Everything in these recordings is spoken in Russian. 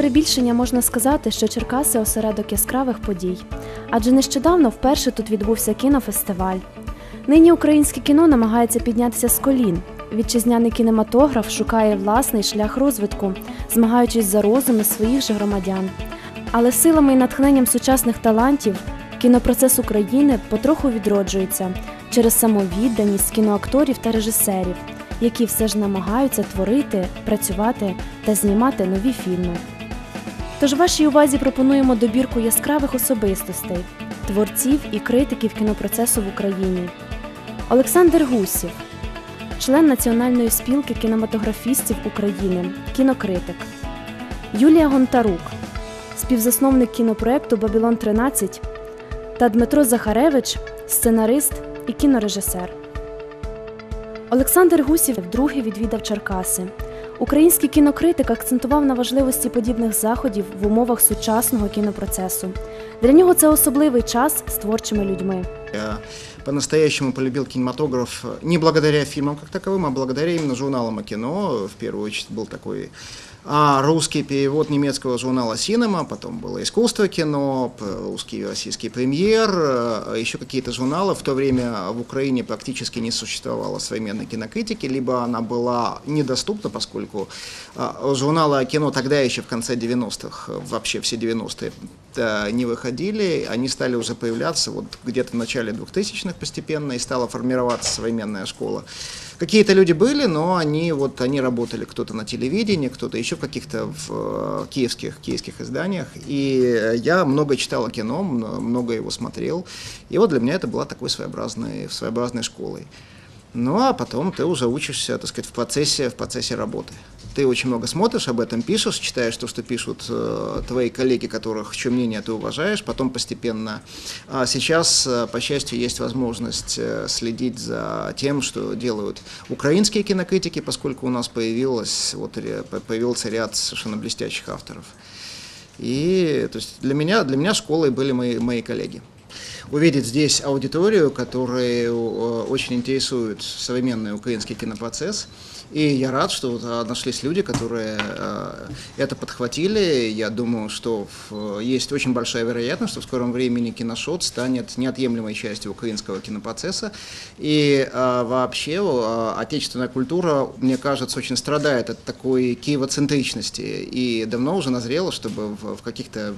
Перебільшення можна сказати, що Черкаси осередок яскравих подій. Адже нещодавно вперше тут відбувся кінофестиваль. Нині українське кіно намагається піднятися з колін. Вітчизняний кінематограф шукає власний шлях розвитку, змагаючись за розуми своїх же громадян. Але силами і натхненням сучасних талантів кінопроцес України потроху відроджується через самовідданість кіноакторів та режисерів, які все ж намагаються творити, працювати та знімати нові фільми. Тож вашій увазі пропонуємо добірку яскравих особистостей, творців і критиків кінопроцесу в Україні. Олександр Гусів, член Національної спілки кінематографістів України, кінокритик. Юлія Гонтарук, співзасновник кінопроекту Бабілон 13 та Дмитро Захаревич, сценарист і кінорежисер. Олександр Гусів вдруге відвідав Черкаси. Український кінокритик акцентував на важливості подібних заходів в умовах сучасного кінопроцесу. Для нього це особливий час з творчими людьми. Я по-настоящему полюбил кинематограф э, не благодаря фильмам как таковым, а благодаря именно журналам о кино. В первую очередь был такой а, русский перевод немецкого журнала «Синема», потом было «Искусство кино», русский и российский премьер, э, еще какие-то журналы. В то время в Украине практически не существовало современной кинокритики, либо она была недоступна, поскольку а, журналы о кино тогда еще в конце 90-х, э, вообще все 90-е, э, не выходили, они стали уже появляться вот где-то в начале 2000-х постепенно, и стала формироваться современная школа. Какие-то люди были, но они вот они работали кто-то на телевидении, кто-то еще в каких-то в э, киевских киевских изданиях. И я много читал о кино, мно- много его смотрел. И вот для меня это была такой своеобразной своеобразной школой. Ну а потом ты уже учишься, так сказать, в процессе, в процессе работы. Ты очень много смотришь, об этом пишешь, читаешь то, что пишут э, твои коллеги, которых, чье мнение ты уважаешь, потом постепенно. А сейчас, э, по счастью, есть возможность э, следить за тем, что делают украинские кинокритики, поскольку у нас появилось, вот, появился ряд совершенно блестящих авторов. И то есть для меня, для меня школой были мои, мои коллеги. Увидеть здесь аудиторию, которую э, очень интересует современный украинский кинопроцесс. И я рад, что вот, а, нашлись люди, которые э, это подхватили. Я думаю, что есть очень большая вероятность, что в скором времени киношот станет неотъемлемой частью украинского кинопроцесса. И э, вообще э, отечественная культура, мне кажется, очень страдает от такой киевоцентричности. И давно уже назрело, чтобы в, каких-то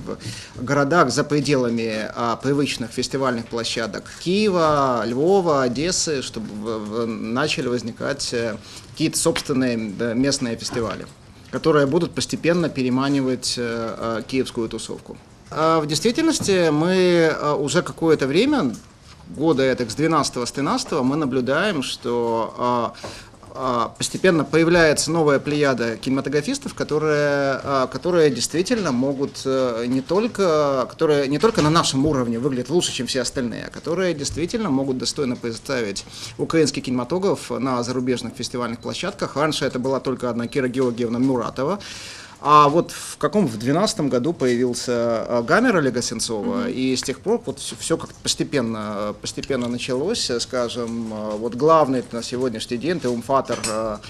городах за пределами а, привычных фестивальных площадок Киева, Львова, Одессы, чтобы начали возникать э, какие-то собственные местные фестивали, которые будут постепенно переманивать э, э, киевскую тусовку. А в действительности мы э, уже какое-то время, года это с 12 с 13 мы наблюдаем, что постепенно появляется новая плеяда кинематографистов, которые, а, которые действительно могут э, не только, которые не только на нашем уровне выглядят лучше, чем все остальные, а которые действительно могут достойно представить украинский кинематограф на зарубежных фестивальных площадках. Раньше это была только одна Кира Георгиевна Муратова. А вот в каком в 2012 году появился э, Гамер Олега Сенцова, и с тех пор вот все, как постепенно, э, постепенно началось, э, скажем, э, вот главный на сегодняшний день триумфатор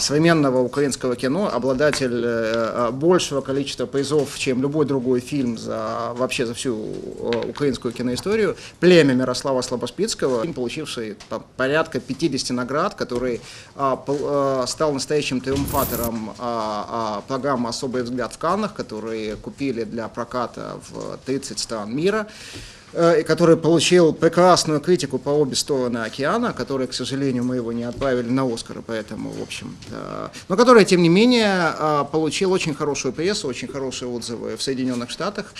современного украинского кино, обладатель э, э, большего количества призов, чем любой другой фильм за вообще за всю э, украинскую киноисторию, «Племя» Мирослава Слабоспицкого, фильм, получивший по- порядка 50 наград, который а, стал настоящим триумфатором а, а, программы «Особый взгляд» в Каннах, которые купили для проката в 30 стран мира который получил прекрасную критику по обе стороны океана, который, к сожалению, мы его не отправили на Оскар, поэтому, в общем, э, но который, тем не менее, э, получил очень хорошую прессу, очень хорошие отзывы в Соединенных Штатах.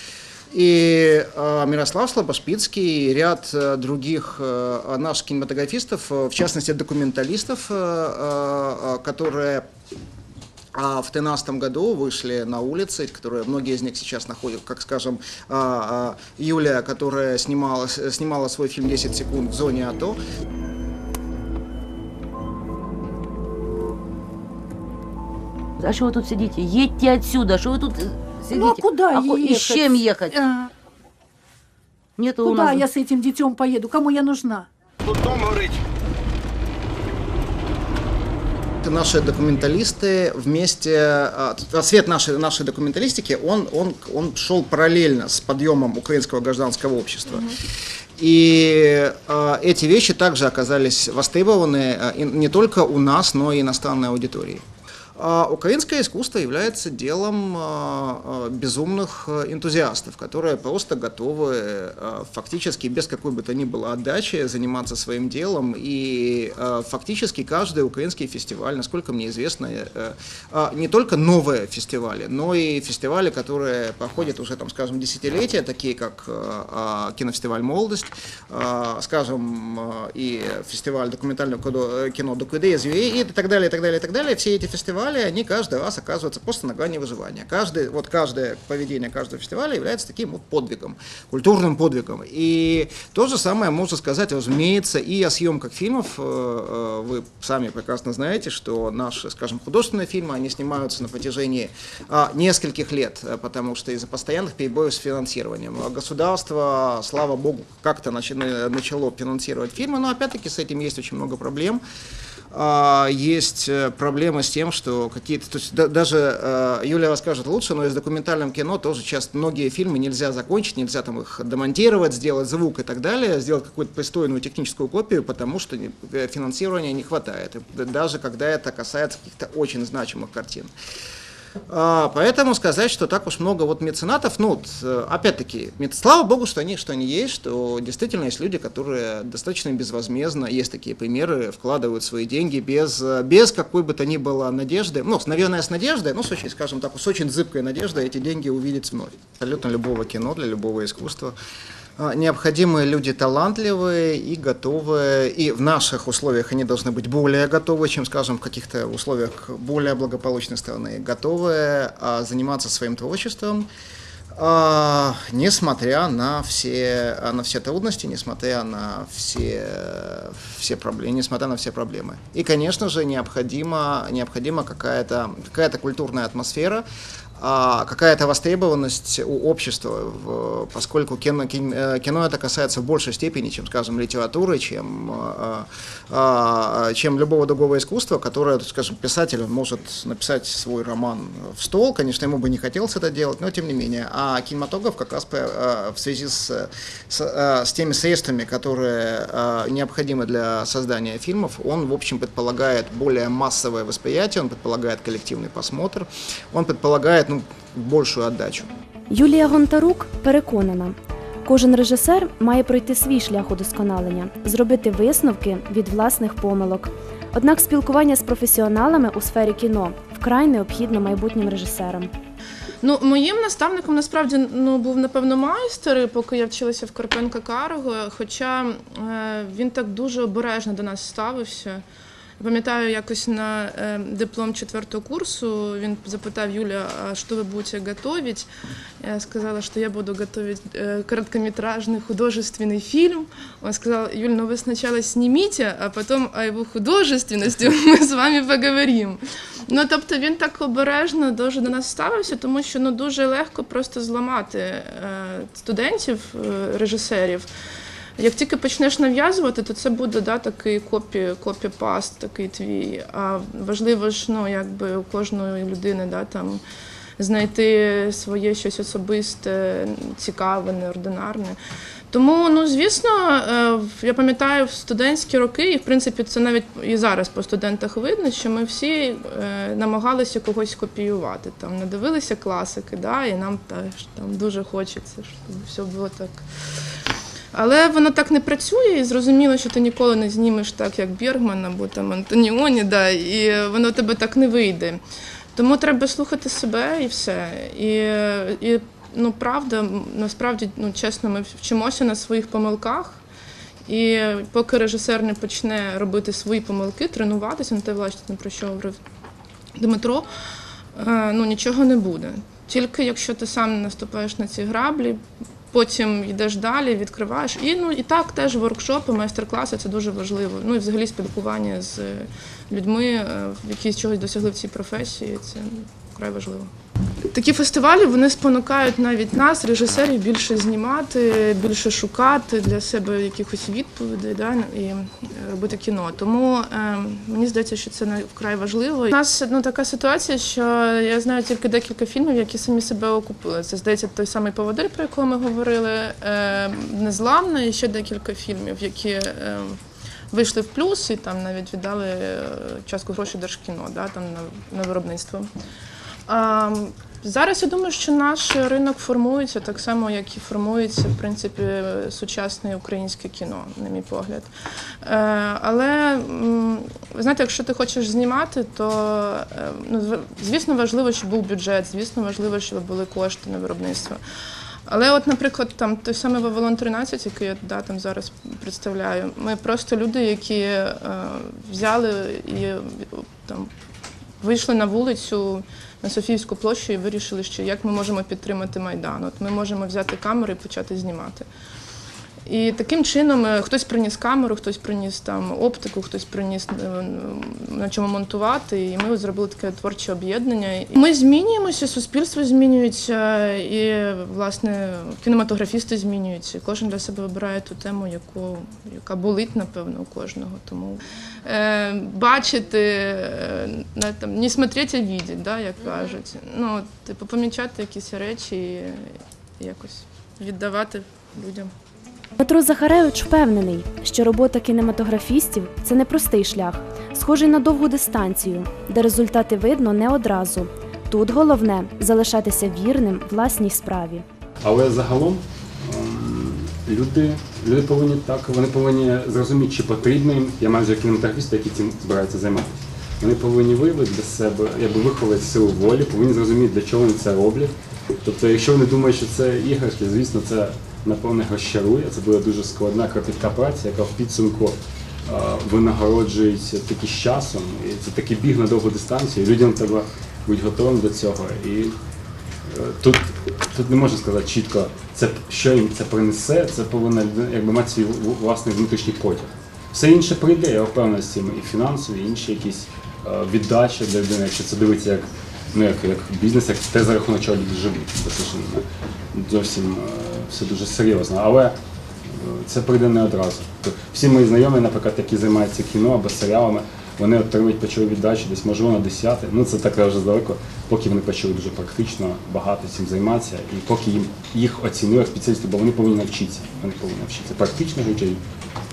И э, Мирослав Слабошпицкий и ряд э, других э, наших кинематографистов, э, в частности документалистов, э, э, э, которые а в 2013 году вышли на улицы, которые многие из них сейчас находят, как скажем, а, а, Юлия, которая снимала, снимала свой фильм «10 секунд в зоне АТО. А что вы тут сидите? Едьте отсюда, что вы тут сидите? Ну а куда И ехать? с чем ехать? А, Нету у куда нас... я с этим детем поеду? Кому я нужна? Тут дом горить. Наши документалисты вместе, а, рассвет нашей, нашей документалистики, он, он, он шел параллельно с подъемом украинского гражданского общества. И а, эти вещи также оказались востребованы а, и не только у нас, но и иностранной аудитории. А Украинское искусство является делом а, а, безумных а, энтузиастов, которые просто готовы а, фактически без какой бы то ни было отдачи заниматься своим делом. И а, фактически каждый украинский фестиваль, насколько мне известно, э, не только новые фестивали, но и фестивали, которые проходят уже, там, скажем, десятилетия, такие как кинофестиваль «Молодость», скажем, и фестиваль документального э, кино «Докудея и так далее, и так далее, и так далее. Все эти фестивали, они каждый раз оказываются просто на грани выживания. Каждый, вот каждое поведение каждого фестиваля является таким вот подвигом, культурным подвигом. И то же самое можно сказать, разумеется, и о съемках фильмов. Э, э, Вы сами прекрасно знаете, что наши, скажем, художественные фильмы, они снимаются на протяжении а, нескольких лет, э, потому что из-за постоянных перебоев с финансированием. А Государство, слава богу, как-то начало финансировать фильмы, но опять-таки с этим есть очень много проблем. А, Есть э, проблема с тем, что какие-то, то есть да- даже э, Юлия расскажет лучше, но из документальном кино тоже часто многие фильмы нельзя закончить, нельзя там их демонтировать, сделать звук и так далее, сделать какую-то пристойную техническую копию, потому что э, финансирования не хватает, даже когда это касается каких-то очень значимых картин. А, Поэтому сказать, что так уж много вот меценатов, ну, э, опять-таки, слава богу, что они, что они есть, что действительно есть люди, которые достаточно безвозмездно, есть такие примеры, вкладывают свои деньги без, э, без какой бы то ни было надежды, ну, наверное, с надеждой, ну, с очень, скажем так, с очень зыбкой надеждой эти деньги увидеть вновь. Абсолютно любого кино, для любого искусства необходимые люди талантливые и готовые, и в наших условиях они должны быть более готовы, чем, скажем, в каких-то условиях более благополучной страны, готовые а, заниматься своим творчеством, а, несмотря на все, а, на все трудности, несмотря на все, все проблемы, несмотря на все проблемы. И, конечно же, необходима, необходима какая-то какая культурная атмосфера, а, какая-то востребованность у общества, поскольку кино, кин- э, кино это касается в большей степени, чем, скажем, литературы, чем, а, а, чем любого другого искусства, которое, скажем, писатель может написать свой роман в стол, конечно, ему бы не хотелось это делать, но тем не менее. А кинематограф как раз э, в связи с, с, э, с теми средствами, которые э, необходимы для создания фильмов, он, в общем, предполагает более массовое восприятие, он предполагает коллективный просмотр, он предполагает ну, большую отдачу. Юлія Гонтарук переконана, кожен режисер має пройти свій шлях удосконалення, зробити висновки від власних помилок. Однак спілкування з професіоналами у сфері кіно вкрай необхідно майбутнім режисерам. Ну, моїм наставником насправді ну, був, напевно, майстер, поки я вчилася в Карпенка Карго, хоча е, він так дуже обережно до нас ставився. Пам'ятаю, якось на е, диплом четвертого курсу він запитав Юля, а що ви будете готовить? Я сказала, что я буду готовить э, короткометражный художественный фильм. Он сказал, Юль, ну вы сначала снимите, а потом о его художественности ми з вами поговоримо. Ну, тобто він так обережно дуже до нас ставився, тому що ну, дуже легко просто зламати е, студентів, е, режисерів. Як тільки почнеш нав'язувати, то це буде да, такий копі, копі-паст, такий твій. А важливо ж, ну, якби у кожної людини да, там, знайти своє щось особисте, цікаве, неординарне. Тому, ну звісно, е, я пам'ятаю в студентські роки, і в принципі це навіть і зараз по студентах видно, що ми всі е, намагалися когось копіювати. Там надивилися класики, да, і нам теж там дуже хочеться, щоб все було так. Але воно так не працює, і зрозуміло, що ти ніколи не знімеш так, як Бергман або там Антоніоні, да, і воно тебе так не вийде. Тому треба слухати себе і все. І, і ну, правда, насправді, ну, чесно, ми вчимося на своїх помилках. І поки режисер не почне робити свої помилки, тренуватися, на те, власне, про що говорив Дмитро, е, ну, нічого не буде. Тільки якщо ти сам не наступаєш на ці граблі, потім йдеш далі, відкриваєш. І, ну, і так теж воркшопи, майстер-класи це дуже важливо. Ну і взагалі спілкування з людьми, е, які чогось досягли в цій професії, це вкрай важливо. Такі фестивалі вони спонукають навіть нас, режисерів, більше знімати, більше шукати для себе якихось відповідей да, і е, робити кіно. Тому е, мені здається, що це вкрай важливо. У нас ну, така ситуація, що я знаю тільки декілька фільмів, які самі себе окупили. Це здається той самий поводир, про якого ми говорили, е, Незламна і ще декілька фільмів, які. Е, Вийшли в плюс і там навіть віддали е, частку грошей держкіно да, там на, на виробництво. Зараз я думаю, що наш ринок формується так само, як і формується в принципі сучасне українське кіно, на мій погляд. Е, але ви знаєте, якщо ти хочеш знімати, то е, ну, звісно важливо, щоб був бюджет, звісно, важливо, щоб були кошти на виробництво. Але, от, наприклад, там той самий Вавилон 13, який я да, там зараз представляю, ми просто люди, які е, взяли і там вийшли на вулицю на Софіївську площу і вирішили, що як ми можемо підтримати Майдан. От ми можемо взяти камеру і почати знімати. І таким чином е, хтось приніс камеру, хтось приніс там оптику, хтось приніс е, на чому монтувати. І ми зробили таке творче об'єднання. Ми змінюємося, суспільство змінюється, і власне кінематографісти змінюються. Кожен для себе вибирає ту тему, яку яка болить, напевно, у кожного. Тому е, бачити, е, там, не смотреть, а видеть, да, як кажуть. Ну, типу, помічати якісь речі і якось віддавати людям. Петро Захаревич впевнений, що робота кінематографістів це непростий шлях, схожий на довгу дистанцію, де результати видно не одразу. Тут головне залишатися вірним власній справі. Але загалом ем, люди, люди повинні так, вони повинні зрозуміти, чи потрібно їм, я маю вже кінематографісти, які цим збираються займатися. Вони повинні виявити для себе, якби виховати силу волі, повинні зрозуміти, для чого вони це роблять. Тобто, якщо вони думають, що це іграшки, звісно, це напевне розчарує. Це буде дуже складна кропітка праця, яка в підсумку е, винагороджується тільки з часом. І це такий біг на довгу дистанцію. Людям треба бути готовим до цього. І Е, Тут, тут не можна сказати чітко, це що їм це принесе, це повинна якби мати свій власний внутрішній потяг. Все інше прийде, я впевнений з цим, і фінансові, і інші якісь е, віддачі для людини, якщо це дивиться як, ну, як, як бізнес, як те, за рахунок чого люди живуть. Це зовсім все дуже серйозно. Але е, це прийде не одразу. Тобто Всі мої знайомі, наприклад, які займаються кіно або серіалами, вони отримують почали віддачі десь можливо на 10. Ну це так вже здалеко, поки вони почали дуже практично багато цим займатися, і поки їм їх оцінили як спеціалістів, бо вони повинні навчитися. Вони повинні навчитися практично життя,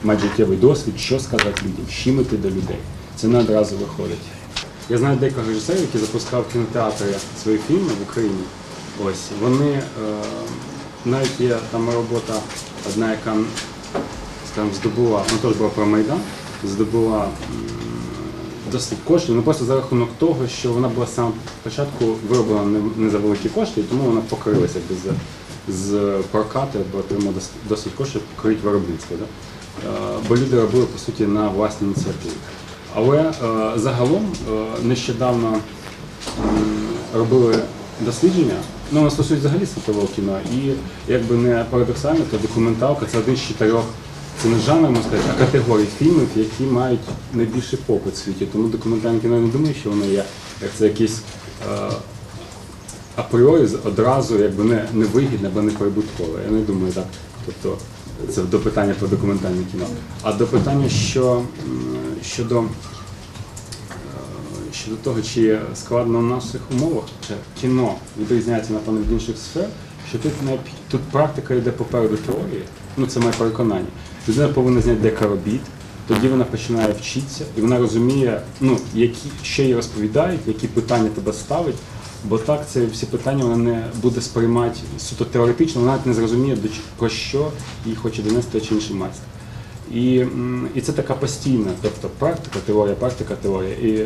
мати життєвий досвід, що сказати людям, з чим іти до людей. Це не одразу виходить. Я знаю декілька режисерів, які запускали в кінотеатрі свої фільми в Україні. Ось вони е, навіть є там робота, одна, яка скажімо, здобула, ну теж була про Майдан, здобула досить коштів, ну просто за рахунок того, що вона була сам спочатку вироблена не, за великі кошти, і тому вона покрилася якби з, прокату, бо отримала досить коштів покрити виробництво. Да? Е, Бо люди робили по суті на власні ініціативи. Але е, загалом е, нещодавно робили дослідження. Ну, воно стосується взагалі світового кіно. І якби не парадоксально, то документалка це один з чотирьох, це не жанр, можна сказати, а категорій фільмів, які мають найбільший попит в світі. Тому документальне кіно я не думаю, що воно є як це якийсь е, апріорі одразу якби не, не вигідне або не прибуткове. Я не думаю так. Тобто це до питання про документальне кіно. А до питання, що щодо щодо того, чи складно в наших умовах, кіно відрізняється напевно від інших сфер, що тут не тут практика йде попереду теорії. Ну це моє переконання. Людина повинна знати декілька робіт, тоді вона починає вчитися і вона розуміє, ну які що їй розповідають, які питання тебе ставить. Бо так це всі питання вона не буде сприймати суто теоретично, вона навіть не зрозуміє про що їй хоче донести чи інший майстер. І, і це така постійна, тобто практика, теорія, практика, теорія. І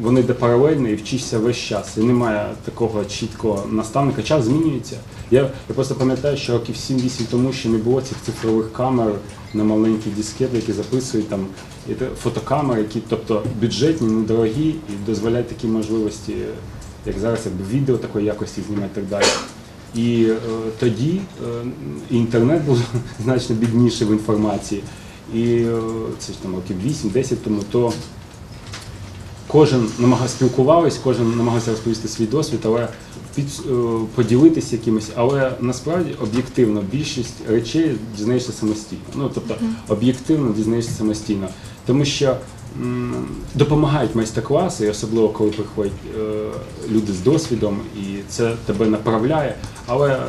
вони йде паралельно і вчишся весь час. І немає такого чіткого наставника. Час змінюється. Я, я просто пам'ятаю, що років 7-8 тому ще не було цих цифрових камер на маленькі дискети, які записують там фотокамери, які тобто бюджетні, недорогі і дозволяють такі можливості, як зараз, якби відео такої якості знімати і так далі. І е, тоді е, інтернет був значно бідніший в інформації. І е, це ж там років 8-10 тому, то кожен намагався спілкуватись, кожен намагався розповісти свій досвід, але під, е, поділитися якимось, але насправді об'єктивно більшість речей дізнаєшся самостійно. Ну тобто об'єктивно дізнаєшся самостійно. Тому що м, допомагають майстер-класи, особливо коли приходять е, люди з досвідом, і це тебе направляє. Але е,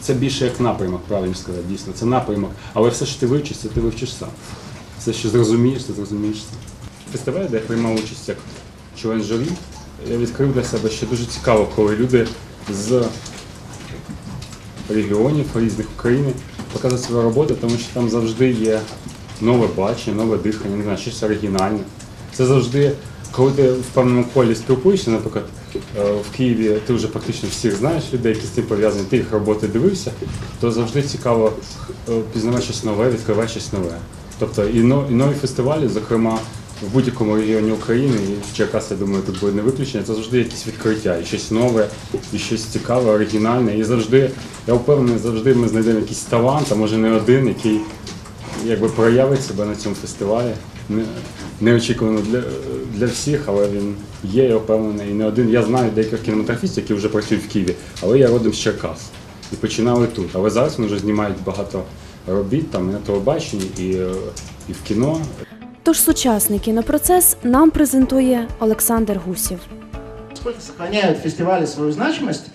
це більше як напрямок, правильно сказати, дійсно, це напрямок. Але все, що ти вивчишся, ти вивчиш сам. Все, що зрозумієш, ти зрозумієш сам. Фестиваль, де я приймав участь як член журі, я відкрив для себе, що дуже цікаво, коли люди з регіонів різних України показують свою роботу, тому що там завжди є нове бачення, нове дихання, не знаю, щось оригінальне. Це завжди, коли ти в певному колі спілкуєшся, наприклад, е, в Києві ти вже практично всіх знаєш людей, які з цим пов'язані, ти їх роботи дивився, то завжди цікаво е, пізнавати щось нове, відкривати щось нове. Тобто і нові фестивалі, зокрема, в будь-якому регіоні України, і Черкас, я думаю, тут буде не виключення, це завжди якісь відкриття, і щось нове, і щось цікаве, оригінальне. І завжди, я впевнений, завжди ми знайдемо якийсь талант, а може не один, який якби проявить себе на цьому фестивалі. Не- Неочікувано для, для всіх, але він є, я впевнений. І не один. Я знаю деяких кінематографістів, які вже працюють в Києві, але я родом з Черкас. І починали тут. Але зараз вони вже знімають багато робіт там і на телебаченні, і, е, і в кіно. Тож сучасний кінопроцес нам презентує Олександр Гусів. Сколько сохраняют фестивали свою значимость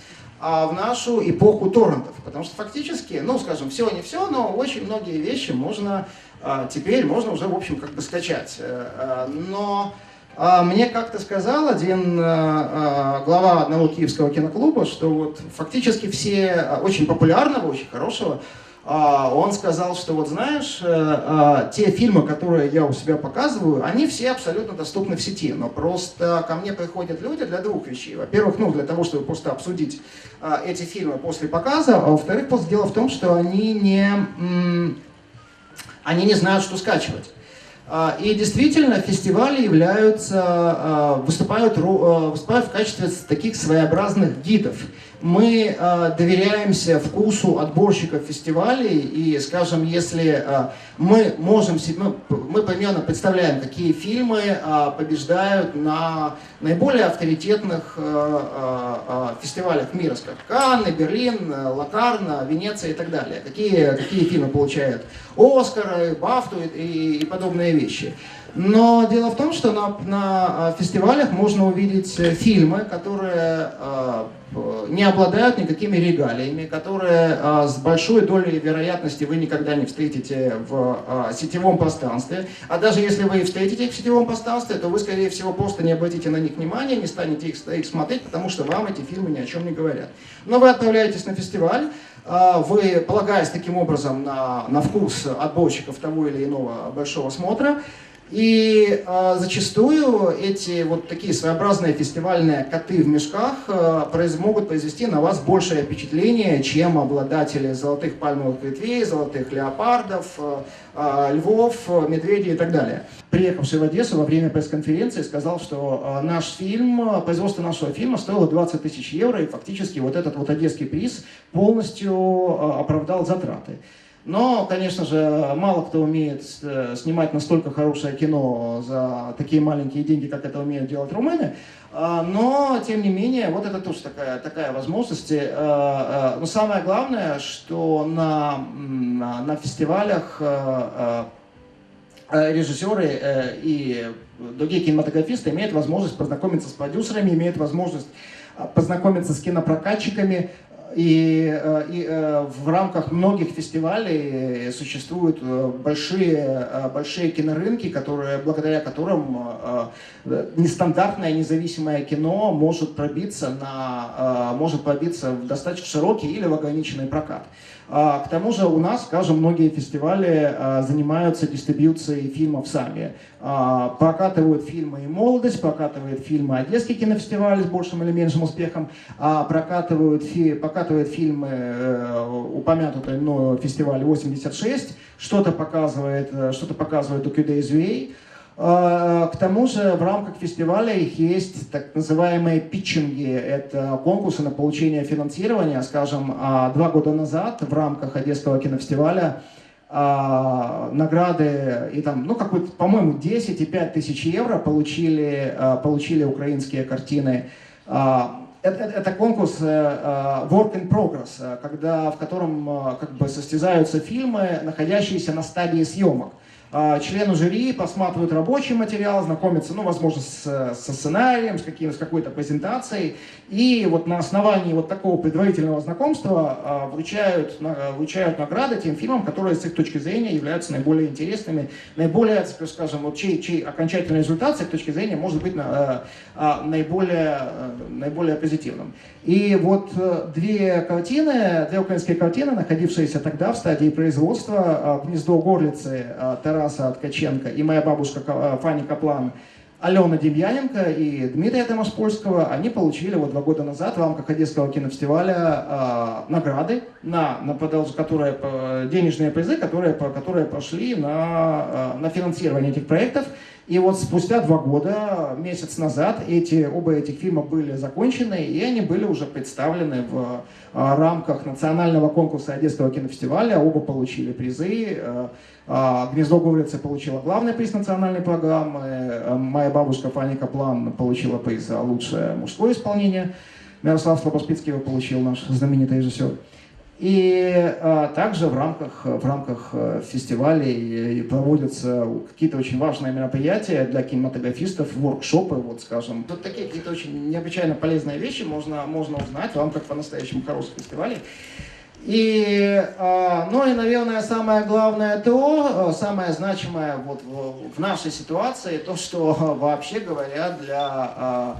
а, в нашу эпоху торрентов. Потому что фактически, ну, скажем, все не все, но очень многие вещи можно а, теперь, можно уже, в общем, как бы скачать. Э, а, Но а, мне как-то сказал один а, а, глава одного киевского киноклуба, что вот фактически все а, очень популярного, очень хорошего, а, он сказал, что вот знаешь, э, а, те фильмы, которые я у себя показываю, они все абсолютно доступны в сети, но просто ко мне приходят люди для двух вещей. Во-первых, ну, для того, чтобы просто обсудить а, эти фильмы после показа, а во-вторых, просто дело в том, что они не, они не знают, что скачивать. А, И действительно, фестивали являются, а, выступают, а, выступают в качестве таких своеобразных гидов. Мы а, доверяемся вкусу отборщиков фестивалей, и, скажем, если а, мы можем, мы, мы примерно представляем, какие фильмы а, побеждают на наиболее авторитетных а, а, а, фестивалях мира, скажем, Канны, Берлин, а, Локарно, Венеция и так далее. Какие, какие фильмы получают Оскары, Бафту и, и- и подобные вещи. Но дело в том, что на, на а, фестивалях можно увидеть э, фильмы, которые а, не обладают никакими регалиями, которые а, с большой долей вероятности вы никогда не встретите в сетевом пространстве. А даже если вы и встретите их в сетевом пространстве, то вы, скорее всего, просто не обратите на них внимания, не станете их, их смотреть, потому что вам эти фильмы ни о чем не говорят. Но вы отправляетесь на фестиваль, вы, полагаясь таким образом на, на вкус отборщиков того или иного большого смотра, и а, зачастую эти вот такие своеобразные фестивальные коты в мешках а, произ- могут произвести на вас большее впечатление, чем обладатели золотых пальмовых ветвей, золотых леопардов, а, львов, медведей и так далее. Приехавший в Одессу во время пресс-конференции сказал, что а, наш фильм, производство нашего фильма стоило 20 тысяч евро, и фактически вот этот вот одесский приз полностью а, оправдал затраты. Но, конечно же, мало кто умеет э, снимать настолько хорошее кино за такие маленькие деньги, как это умеют делать румыны. А, Но, тем не менее, вот это тоже такая, такая возможность. Э, э, Но самое главное, что на, на, на фестивалях режиссеры и другие кинематографисты имеют возможность познакомиться с продюсерами, имеют возможность познакомиться с кинопрокатчиками. И, э, и, э, в рамках многих фестивалей э, существуют большие, большие кинорынки, которые, благодаря которым нестандартное независимое кино может пробиться, на, может пробиться в достаточно широкий или в ограниченный прокат. А, К тому же у нас, скажем, многие фестивали а, занимаются дистрибьюцией фильмов сами. А, Прокатывают фильмы и «Молодость», прокатывают фильмы «Одесский кинофестиваль» с большим или меньшим успехом, прокатывают, прокатывают фильмы э, упомянутый мною фестиваль 86, что-то показывает, э, что-то показывает Укюдейзуэй. А, К тому же в рамках фестиваля их есть так называемые питчинги. Это конкурсы на получение финансирования. Скажем, а, два года назад в рамках Одесского кинофестиваля а, награды и там, ну, какой-то, по-моему, 10 и 5 тысяч евро получили, а, получили украинские картины. А, это, это- конкурс э, э, Work in Progress, э, когда, в котором как бы состязаются фильмы, находящиеся на стадии съемок. А, Члены жюри посматривают рабочий материал, знакомятся, ну, возможно, с, со сценарием, с, каким, с какой-то презентацией, и вот на основании вот такого предварительного знакомства а, вручают, вручают награды тем фильмам, которые с их точки зрения являются наиболее интересными, наиболее, скажем, вот чей, чей окончательный результат с их точки зрения может быть на- а, наиболее, наиболее позитивным. И вот э, две картины, две украинские картины, находившиеся тогда в стадии производства, «Гнездо горлицы» э, Тараса Ткаченко и «Моя бабушка Ка- э, Фанни Каплан» Алена Демьяненко и Дмитрия Томоспольского, они получили вот два года назад в рамках Одесского кинофестиваля э, награды, на, на которые, э, денежные призы, которые, которые пошли на, э, на финансирование этих проектов. И вот спустя два года, месяц назад, эти, оба этих фильма были закончены, и они были уже представлены в э, рамках национального конкурса Одесского кинофестиваля. Оба получили призы. Э, а, «Гнездо горлицы» получила главный приз национальной программы. э, Моя бабушка Фанни Каплан получила приз за лучшее мужское исполнение. Мирослав Слобоспицкий его получил, наш знаменитый режиссер. И а, также в рамках, в рамках э, фестивалей э, проводятся какие-то очень важные мероприятия для кинематографистов, воркшопы, вот скажем. Тут такие какие-то очень необычайно полезные вещи можно, можно узнать в рамках по-настоящему хороших фестивалей. И, а, ну и, наверное, самое главное то, э, самое значимое вот в, нашей ситуации, то, что вообще говоря для а,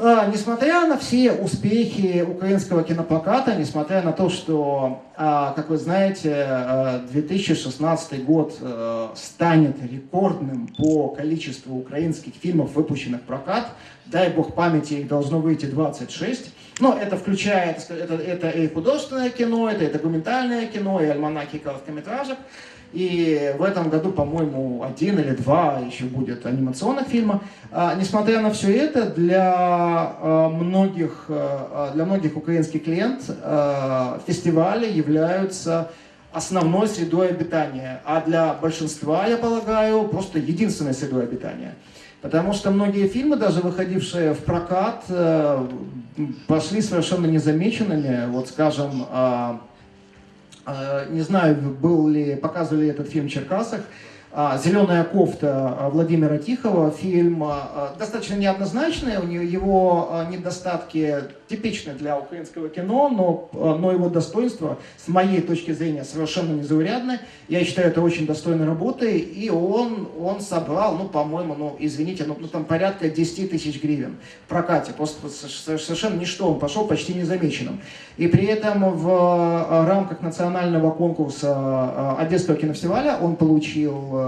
Несмотря на все успехи украинского кинопроката, несмотря на то, что, а, как вы знаете, а, 2016 год э, станет рекордным по количеству украинских фильмов, выпущенных в прокат, дай бог памяти, их должно выйти 26, но это включает, это, это и художественное кино, это и документальное кино, и альманахи короткометражек. И в этом году, по-моему, один или два еще будет анимационных фильма. А, несмотря на все это, для а, многих, а, для многих украинских лент а, фестивали являются основной средой обитания, а для большинства, я полагаю, просто единственной средой обитания. Потому что многие фильмы, даже выходившие в прокат, э, пошли совершенно незамеченными. Вот, скажем, не знаю, был ли, показывали ли этот фильм в Черкасах, «Зеленая кофта» а, Владимира Тихого. Фильм а, достаточно неоднозначный, у него его а, недостатки типичны для украинского кино, но, а, но его достоинства, с моей точки зрения, совершенно незаурядны. Я считаю, это очень достойной работой, и он, он собрал, ну, по-моему, ну, извините, ну, ну, там порядка 10 тысяч гривен в прокате, просто со- совершенно ничто, он пошел почти незамеченным. И при этом в а, рамках национального конкурса а, Одесского кинофестиваля он получил а, а,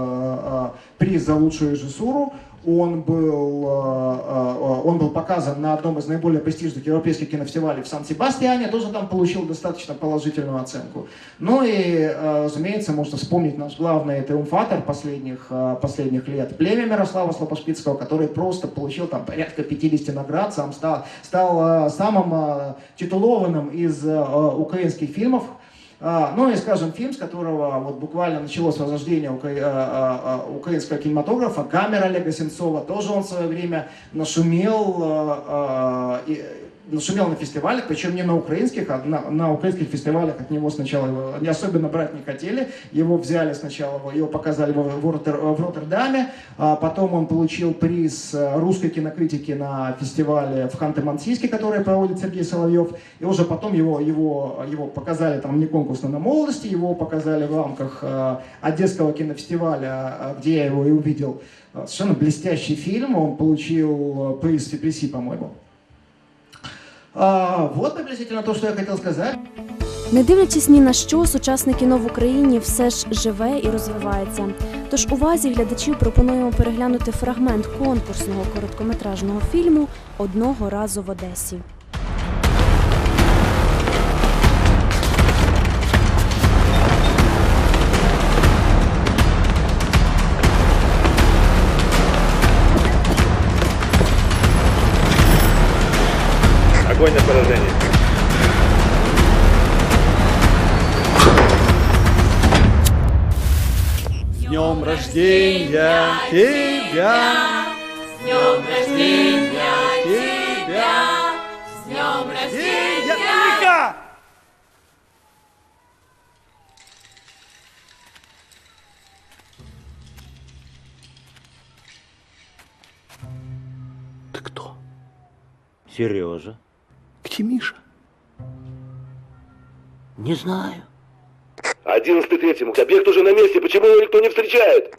приз за лучшую режиссуру, он был, а, а, он был показан на одном из наиболее престижных европейских кинофестивалей в Сан-Себастьяне, тоже там получил достаточно положительную оценку. Ну и, разумеется, можно вспомнить наш главный триумфатор последних, последних лет, племя Мирослава Слопошпицкого, который просто получил там порядка 50 наград, сам стал, стал самым титулованным из украинских фильмов, ну и, скажем, фильм, с которого вот буквально началось возрождение укра- а, а, а, украинского кинематографа, «Камера» Олега Сенцова, тоже он в свое время нашумел, а, а, нашумел на фестивалях, причем не на украинских, а на, на украинских фестивалях от него сначала его не особенно брать не хотели, его взяли сначала, его- показали в, в Ротер- в Роттердаме, а потом он получил приз э, русской кинокритики на фестивале в Ханты-Мансийске, который проводит Сергей Соловьев, и уже потом его, его, его показали там не конкурсно на молодости, его показали в рамках э, Одесского кинофестиваля, э, где я его и увидел. Совершенно блестящий фильм, он получил приз Фипреси, по-моему. А, вот приблизительно то, что я хотел сказать. Не дивлячись ні на що, сучасне кіно в Україні все ж живе і розвивається. Тож увазі глядачів пропонуємо переглянути фрагмент конкурсного короткометражного фільму Одного разу в Одесі. Огонь на поражение. днем рождения тебя! С днем рождения тебя! С днем рождения! Тихо! Ты кто? Сережа. Где Миша? Не знаю. Одиннадцатый третьему. Объект уже на месте. Почему его никто не встречает?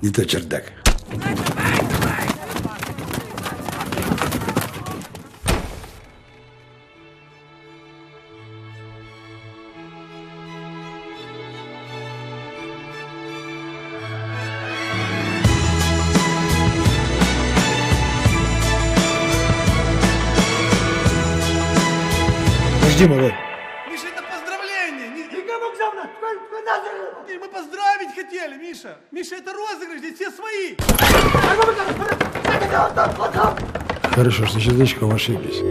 Не то чердак. Хорошо, что сердечком ошиблись.